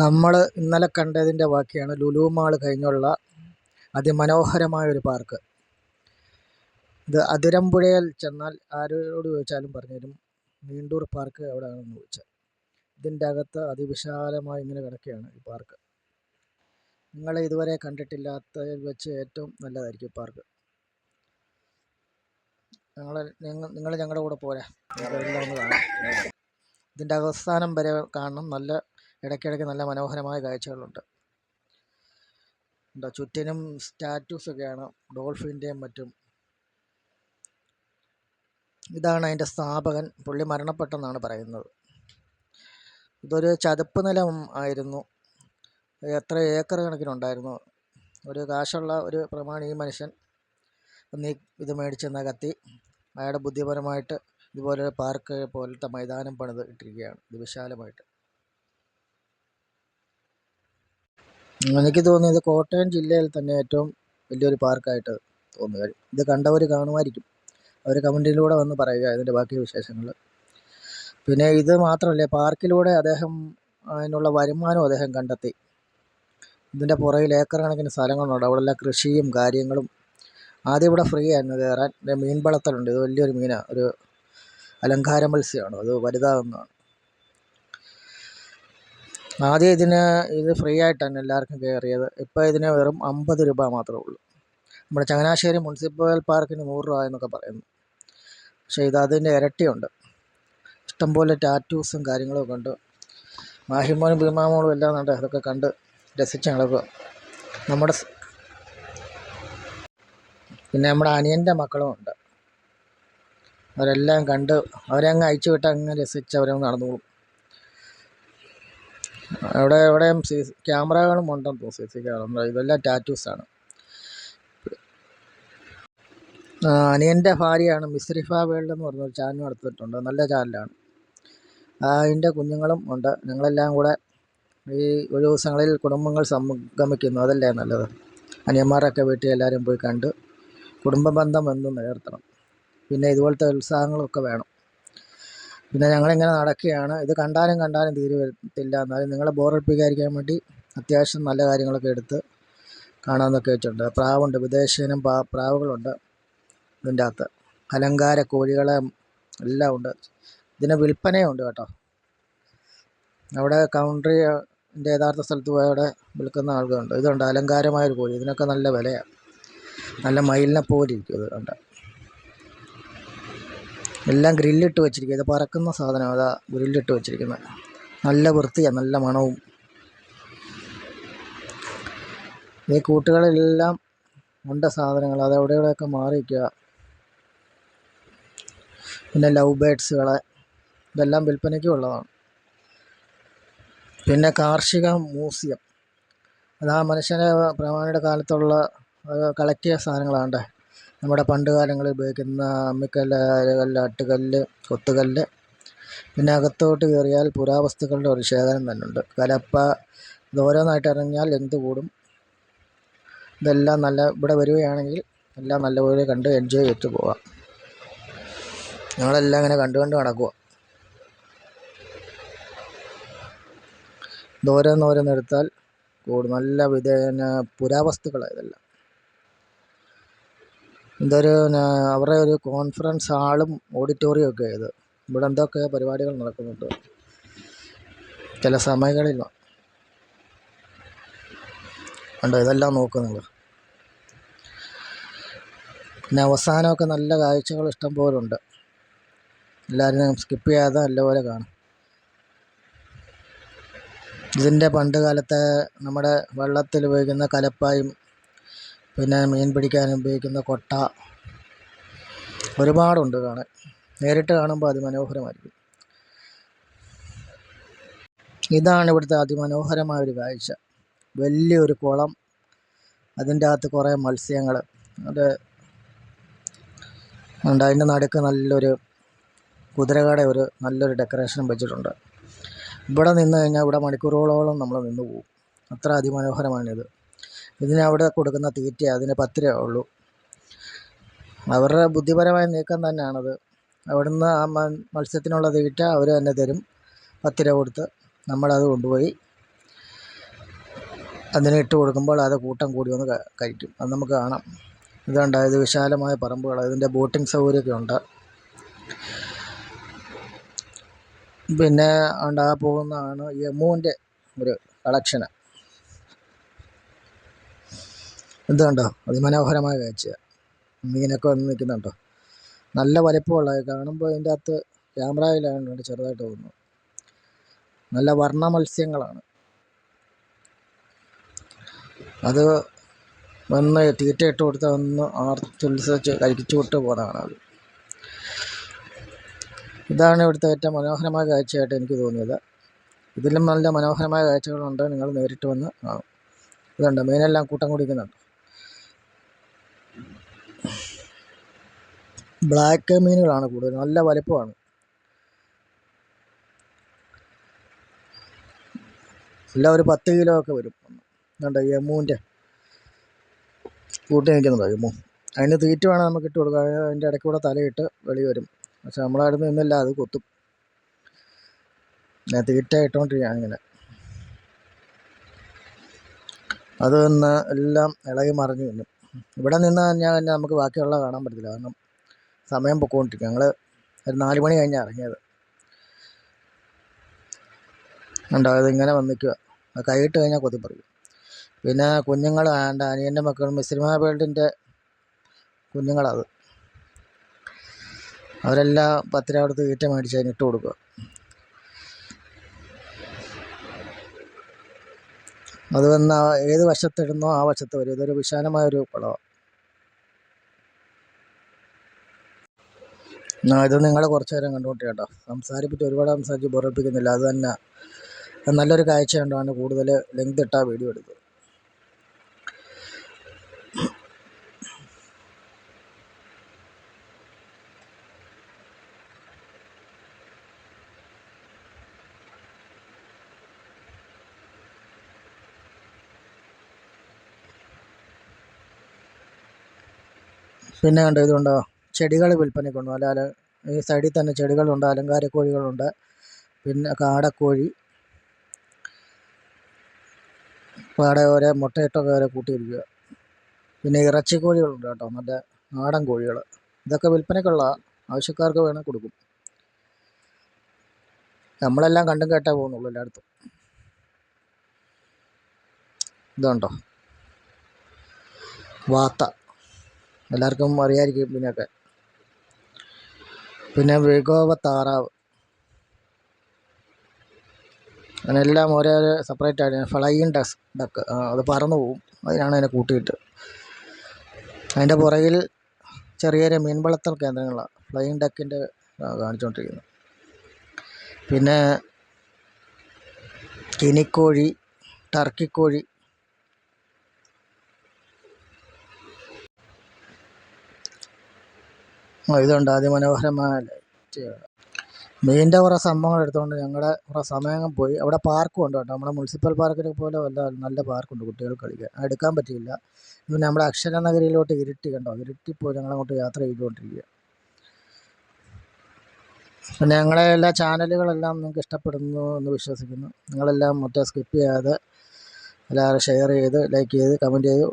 നമ്മൾ ഇന്നലെ കണ്ടതിന്റെ ബാക്കിയാണ് ലുലു മാൾ കഴിഞ്ഞുള്ള അതിമനോഹരമായൊരു പാർക്ക്. ഇത് അതിരമ്പുഴയിൽ ചെന്നാൽ ആരോട് ചോദിച്ചാലും പറഞ്ഞുതരും. വീണ്ടൂർ പാർക്ക് എവിടെയാണെന്ന് ചോദിച്ചാൽ. ഇതിന്റെ അകത്ത് അതിവിശാലമായി ഇങ്ങനെ കിടക്കുകയാണ് ഈ പാർക്ക്. നിങ്ങൾ ഇതുവരെ കണ്ടിട്ടില്ലാത്തതിൽ വെച്ച് ഏറ്റവും നല്ലതായിരിക്കും ഈ പാർക്ക്. ഞങ്ങൾ നിങ്ങൾ ഞങ്ങളുടെ കൂടെ പോരാ. ഇതിന്റെ അവസാനം വരെ കാണണം. നല്ല ഇടയ്ക്കിടയ്ക്ക് നല്ല മനോഹരമായ കാഴ്ചകളുണ്ട്. എന്താ ചുറ്റിനും സ്റ്റാറ്റ്യൂസൊക്കെയാണ് ഡോൾഫിന്റെയും മറ്റും. ഇതാണ് അതിന്റെ സ്ഥാപകൻ പുള്ളി മരണപ്പെട്ടെന്നാണ് പറയുന്നത്. ഇതൊരു ചതുപ്പ് നിലം ആയിരുന്നു. എത്ര ഏക്കർ കണക്കിനുണ്ടായിരുന്നു? ഒരു കാശുള്ള ഒരു പ്രമാണി ഈ മനുഷ്യൻ നീ ഇത് മേടിച്ച് നികത്തി അയാളുടെ ബുദ്ധിപരമായിട്ട് ഇതുപോലെ പാർക്ക് പോലത്തെ മൈതാനം പണിത് ഇട്ടിരിക്കുകയാണ് ഇത് വിശാലമായിട്ട്. എനിക്ക് തോന്നിയത് കോട്ടയം ജില്ലയിൽ തന്നെ ഏറ്റവും വലിയൊരു പാർക്കായിട്ട് തോന്നുക ഇത് കണ്ടവർ കാണുമായിരിക്കും. അവർ കമന്റിലൂടെ വന്ന് പറയുക ഇതിന്റെ ബാക്കി വിശേഷങ്ങൾ പിന്നെ ഇത് മാത്രമല്ല പാർക്കിലൂടെ അദ്ദേഹം അതിനുള്ള വരുമാനം അദ്ദേഹം കണ്ടെത്തി. ഇതിന്റെ പുറകിൽ ഏക്കർ കണക്കിന് സ്ഥലങ്ങളുണ്ട്. അവിടെല്ലാം കൃഷിയും കാര്യങ്ങളും ആദ്യം ഇവിടെ ഫ്രീ ആയിരുന്നു. കയറാൻ. മീൻ വളർത്തലുണ്ട് ഇത് വലിയൊരു മീനാണ് ഒരു അലങ്കാര മത്സ്യമാണ്. അത് വലുതാകുന്നതാണ് ആദ്യം ഇതിന് ഇത് ഫ്രീ ആയിട്ടാണ് എല്ലാവർക്കും കയറിയത് ഇപ്പോൾ ഇതിന് വെറും അമ്പത് രൂപ മാത്രമേ ഉള്ളൂ. നമ്മുടെ ചങ്ങനാശ്ശേരി മുനിസിപ്പൽ പാർക്കിന് നൂറ് രൂപ എന്നൊക്കെ പറയുന്നു. പക്ഷേ ഇത് അതിന്റെ ഇരട്ടിയുണ്ട്. ഇഷ്ടംപോലെ ടാറ്റൂസും കാര്യങ്ങളൊക്കെ ഉണ്ട്. മാഹിമോനും ഭീമാമോളും എല്ലാം ഉണ്ട് അതൊക്കെ കണ്ട് രസിച്ച് നടക്കുക. നമ്മുടെ പിന്നെ നമ്മുടെ അനിയന്റെ മക്കളും ഉണ്ട്. അവരെല്ലാം കണ്ട് അവരെ അങ്ങ് അയച്ചു വിട്ട് അങ്ങ് രസിച്ച് അവരങ്ങ് നടന്നോളും. അവിടെ എവിടെയും സി ക്യാമറകളും ഉണ്ടെന്ന് തോന്നുന്നു സി സി ക്യാമറ ഇതെല്ലാം ടാറ്റൂസാണ് അനിയന്റെ ഭാര്യയാണ് മിസ്രിഫ വേൾഡ് എന്ന് പറഞ്ഞൊരു ചാനൽ നടത്തിയിട്ടുണ്ട്. നല്ല ചാനലാണ് അതിന്റെ കുഞ്ഞുങ്ങളും ഉണ്ട്. ഞങ്ങളെല്ലാം കൂടെ ഈ ഒരു ദിവസങ്ങളിൽ കുടുംബങ്ങൾ സംഗമിക്കുന്നു. അതല്ലേ നല്ലത്? അനിയന്മാരൊക്കെ വീട്ടിൽ എല്ലാവരും പോയി കണ്ട് കുടുംബ ബന്ധം എന്നും പിന്നെ ഇതുപോലത്തെ ഉത്സാഹങ്ങളൊക്കെ വേണം. പിന്നെ ഞങ്ങളിങ്ങനെ നടക്കുകയാണ്. ഇത് കണ്ടാലും കണ്ടാലും തീരെ വരത്തില്ല എന്നാലും നിങ്ങളെ ബോറടിപ്പിക്കാതിരിക്കാൻ വേണ്ടി അത്യാവശ്യം നല്ല കാര്യങ്ങളൊക്കെ എടുത്ത് കാണാമെന്നൊക്കെ വെച്ചിട്ടുണ്ട്. പ്രാവുണ്ട്. വിദേശിനം പ്രാ പ്രാവുകളുണ്ട് ഇതിന്റെ അകത്ത്. അലങ്കാര കോഴികളെ എല്ലാം ഉണ്ട്. ഇതിന് വിൽപ്പനയുണ്ട് കേട്ടോ. അവിടെ കൗണ്ടറിന്റെ യഥാർത്ഥ സ്ഥലത്ത് പോയി അവിടെ വിൽക്കുന്ന ആളുകളുണ്ട്. ഇതുണ്ട്. അലങ്കാരമായൊരു കോഴി. ഇതിനൊക്കെ നല്ല വിലയാണ്. നല്ല മയിലിനെ പോലെ ഇരിക്കും ഇത് കണ്ട എല്ലാം ഗ്രില്ലിട്ട് വെച്ചിരിക്കുക. ഇത് പറക്കുന്ന സാധനം അതാ ഗ്രില്ലിട്ട് വെച്ചിരിക്കുന്നത്. നല്ല വൃത്തിയാണ് നല്ല മണവും. ഈ കൂട്ടുകളിലെല്ലാം ഉണ്ട് സാധനങ്ങൾ. അത് എവിടെ ഇവിടെയൊക്കെ മാറിയിരിക്കുക പിന്നെ ലവ് ബേഡ്സുകളെ. ഇതെല്ലാം വിൽപ്പനയ്ക്കും ഉള്ളതാണ്. പിന്നെ കാർഷിക മ്യൂസിയം. അത് ആ മനുഷ്യനെ പ്രമാണിയുടെ കാലത്തുള്ള കളക്ട് ചെയ്ത സാധനങ്ങളാണ്ട് നമ്മുടെ പണ്ട് കാലങ്ങളിൽ ഉപയോഗിക്കുന്ന അമ്മിക്കല്ല് അരകല്ല് ആട്ടുകല്ല് കൊത്തുകല്ല്. പിന്നെ അകത്തോട്ട് കയറിയാൽ പുരാവസ്തുക്കളുടെ ഒരു ശേഖരം തന്നെ ഉണ്ട് കലപ്പ ഇതോരോന്നായിട്ട് ഇറങ്ങിയാൽ എന്ത് കൂടും? ഇതെല്ലാം നല്ല ഇവിടെ വരികയാണെങ്കിൽ എല്ലാം നല്ലപോലെ കണ്ട് എൻജോയ് ചെയ്തിട്ട് പോവാം ഞങ്ങളെല്ലാം ഇങ്ങനെ കണ്ടു കണ്ട് നടക്കുക ഇതോരോന്നോരോന്നെടുത്താൽ കൂടും. നല്ല വിധേന പുരാവസ്തുക്കളാണ് ഇതെല്ലാം. ഇതൊരു അവരുടെ ഒരു കോൺഫറൻസ് ഹാളും ഓഡിറ്റോറിയം ഒക്കെ ഇത്. ഇവിടെ എന്തൊക്കെ പരിപാടികൾ നടക്കുന്നുണ്ട്. ചില സമയങ്ങളിൽ കണ്ടോ ഇതെല്ലാം നോക്കുക നിങ്ങൾ പിന്നെ അവസാനമൊക്കെ നല്ല കാഴ്ചകൾ ഇഷ്ടം പോലെ ഉണ്ട്. എല്ലാവരും സ്കിപ്പ് ചെയ്യാതെ നല്ലപോലെ കാണും. ഇതിന്റെ പണ്ട് കാലത്തെ നമ്മുടെ വെള്ളത്തിൽ ഉപയോഗിക്കുന്ന കലപ്പായും പിന്നെ മീൻ പിടിക്കാൻ ഉപയോഗിക്കുന്ന കൊട്ട ഒരുപാടുണ്ട് കാണാൻ. നേരിട്ട് കാണുമ്പോൾ അതിമനോഹരമായിരിക്കും. ഇതാണ് ഇവിടുത്തെ അതിമനോഹരമായ ഒരു കാഴ്ച. വലിയൊരു കുളം അതിന്റെ അകത്ത് കുറേ മത്സ്യങ്ങൾ. അത് ഉണ്ട്. അതിന്റെ നടുക്ക് നല്ലൊരു കുതിരകട ഒരു നല്ലൊരു ഡെക്കറേഷൻ വെച്ചിട്ടുണ്ട്. ഇവിടെ നിന്ന് കഴിഞ്ഞാൽ ഇവിടെ മണിക്കൂറുകളോളം നമ്മൾ നിന്ന് പോകും. അത്ര അതിമനോഹരമാണിത്. ഇതിന് അവിടെ കൊടുക്കുന്ന തീറ്റ അതിന് പത്ത് രൂപ ഉള്ളൂ. അവരുടെ ബുദ്ധിപരമായ നീക്കം തന്നെയാണത്. അവിടുന്ന് ആ മത്സ്യത്തിനുള്ള തീറ്റ അവർ തന്നെ തരും. പത്ത് രൂപ കൊടുത്ത് നമ്മളത് കൊണ്ടുപോയി അതിനെ ഇട്ട് കൊടുക്കുമ്പോൾ അത് കൂട്ടം കൂടി വന്ന് ക- കഴിക്കും. അത് നമുക്ക് കാണാം. ഇതുണ്ട് ഇത് വിശാലമായ പറമ്പുകൾ ഇതിന്റെ ബോട്ടിംഗ് സൗകര്യമൊക്കെ ഉണ്ട്. പിന്നെ ഉണ്ട് ആ പോകുന്നതാണ് യമുവിന്റെ ഒരു കളക്ഷന്. ഇത് കണ്ടോ? അതിമനോഹരമായ കാഴ്ചയാണ് മീനൊക്കെ വന്ന് നിൽക്കുന്നുണ്ടോ? നല്ല വലിപ്പമുള്ള കാണുമ്പോൾ ഇതിന്റെ അകത്ത് ക്യാമറയിലാണ് ചെറുതായിട്ട് തോന്നുന്നു നല്ല വർണ മത്സ്യങ്ങളാണ്. അത് വന്ന് തീറ്റ ഇട്ട് കൊടുത്ത് വന്ന് ആർത്തുത്സവിച്ച് കഴിച്ചു വിട്ട് പോകുന്നതാണ് അത്. ഇതാണ് ഇവിടുത്തെ ഏറ്റവും മനോഹരമായ കാഴ്ചയായിട്ട് എനിക്ക് തോന്നിയത്. ഇതിലും നല്ല മനോഹരമായ കാഴ്ചകളുണ്ട്. നിങ്ങൾ നേരിട്ട് വന്ന് കാണും. ഇതുണ്ട്? മീനെല്ലാം കൂട്ടം കുടിക്കുന്നുണ്ട് ബ്ലാക്ക് മീനുകളാണ് കൂടുതൽ നല്ല വലിപ്പമാണ്. എല്ലാം ഒരു പത്ത് കിലോ ഒക്കെ വരും. കണ്ടോ യമൂന്റെ കൂട്ടി നിൽക്കുന്നതോ യമു അതിന് തീറ്റ വേണം നമുക്ക് ഇട്ട് കൊടുക്കാം. അതിന്റെ ഇടയ്ക്ക് കൂടെ തലയിട്ട് വെളി വരും. പക്ഷെ നമ്മളവിടെ നിന്നില്ല അത് കൊത്തും. ഞാൻ തീറ്റ ഇട്ടുകൊണ്ടിരിക്കുകയാണ് ഇങ്ങനെ. അത് നിന്ന് എല്ലാം ഇളകി മറിഞ്ഞു നിന്നു. ഇവിടെ നിന്ന് ഞാൻ നമുക്ക് ബാക്കിയുള്ള കാണാൻ പറ്റത്തില്ല. കാരണം സമയം പൊക്കോണ്ടിരിക്കും. ഞങ്ങൾ ഒരു നാല് മണി കഴിഞ്ഞാണ് ഇറങ്ങിയത്. ഉണ്ടായത് ഇങ്ങനെ വന്ന് വന്നിക്കുക. അത് കൈയിട്ട് കഴിഞ്ഞാൽ കൊതി പറയും. പിന്നെ കുഞ്ഞുങ്ങൾ എന്റെ അനിയന്റെ മക്കൾ മിസ്ലിമ വേൾഡിന്റെ കുഞ്ഞുങ്ങളത്. അവരെല്ലാം പത്ത് രൂപ തീറ്റ മേടിച്ച് അതിന് ഇട്ട് കൊടുക്കുക. അത് വന്ന് ഏത് വശത്തിടുന്നോ ആ വശത്ത് വരും. ഇതൊരു വിശാലമായൊരു കുളമാണ് ഇത് നിങ്ങൾ കുറച്ച് നേരം കണ്ടുകൊണ്ട് കേട്ടോ സംസാരിപ്പിച്ച് ഒരുപാട് സംസാരിച്ച് ബോറടിപ്പിക്കുന്നില്ല. അത് തന്നെ നല്ലൊരു കാഴ്ച കണ്ടാണ് കൂടുതൽ ലെങ്ത് ഇട്ടാ വീഡിയോ എടുത്തത് പിന്നെ കണ്ടോ ഇതുണ്ടോ? ചെടികൾ വിൽപ്പനയ്ക്കുണ്ട് അല്ലാതെ ഈ സൈഡിൽ തന്നെ ചെടികളുണ്ട് അലങ്കാര കോഴികളുണ്ട് പിന്നെ കാടക്കോഴി പാടെ ഓരോ മുട്ടയിട്ടൊക്കെ വരെ കൂട്ടിയിരിക്കുക. പിന്നെ ഇറച്ചി കോഴികളുണ്ട് കേട്ടോ നല്ല നാടൻ കോഴികൾ. ഇതൊക്കെ വിൽപ്പനയ്ക്കുള്ള ആവശ്യക്കാർക്ക് വേണേൽ കൊടുക്കും. നമ്മളെല്ലാം കണ്ടും കേട്ടേ പോകുന്നുള്ളൂ എല്ലായിടത്തും. ഇതുണ്ടോ? വാത്ത. എല്ലാവർക്കും അറിയാമായിരിക്കും ഇതിനൊക്കെ. പിന്നെ വിഗോവ താറാവ് അങ്ങനെ എല്ലാം ഓരോരോ സെപ്പറേറ്റ് ആയിട്ട് ഫ്ലൈയിങ് ഡസ് ഡക്ക് അത് പറന്നു പോവും. അതിനാണ് അതിനെ കൂട്ടിയിട്ട്. അതിന്റെ പുറകിൽ ചെറിയ ചെറിയ മീൻ വളർത്തൽ കേന്ദ്രങ്ങളാണ് ഫ്ലൈയിങ് ഡക്കിന്റെ കാണിച്ചുകൊണ്ടിരിക്കുന്നത് പിന്നെ കിനിക്കോഴി ടർക്കിക്കോഴി ഇതുണ്ട് അതിമനോഹരമായ ലൈറ്റുകൾ മീനിന്റെ കുറേ സംഭവങ്ങൾ എടുത്തുകൊണ്ട് ഞങ്ങളുടെ കുറേ സമയം പോയി. അവിടെ പാർക്കും ഉണ്ട് കേട്ടോ. നമ്മുടെ മുനിസിപ്പൽ പാർക്കിനെ പോലെ വല്ല നല്ല പാർക്കുണ്ട് കുട്ടികൾ കളിക്കാൻ. എടുക്കാൻ പറ്റിയില്ല. പിന്നെ നമ്മുടെ അക്ഷര നഗരിയിലോട്ട് ഇരുട്ടി കണ്ടോ? ഇരുട്ടി പോയി ഞങ്ങളങ്ങോട്ട് യാത്ര ചെയ്തുകൊണ്ടിരിക്കുക പിന്നെ ഞങ്ങളെ എല്ലാ ചാനലുകളെല്ലാം നിങ്ങൾക്ക് ഇഷ്ടപ്പെടുന്നു എന്ന് വിശ്വസിക്കുന്നു. നിങ്ങളെല്ലാം മറ്റേ സ്കിപ്പ് ചെയ്യാതെ എല്ലാവരും ഷെയർ ചെയ്ത് ലൈക്ക് ചെയ്ത് കമന്റ് ചെയ്ത്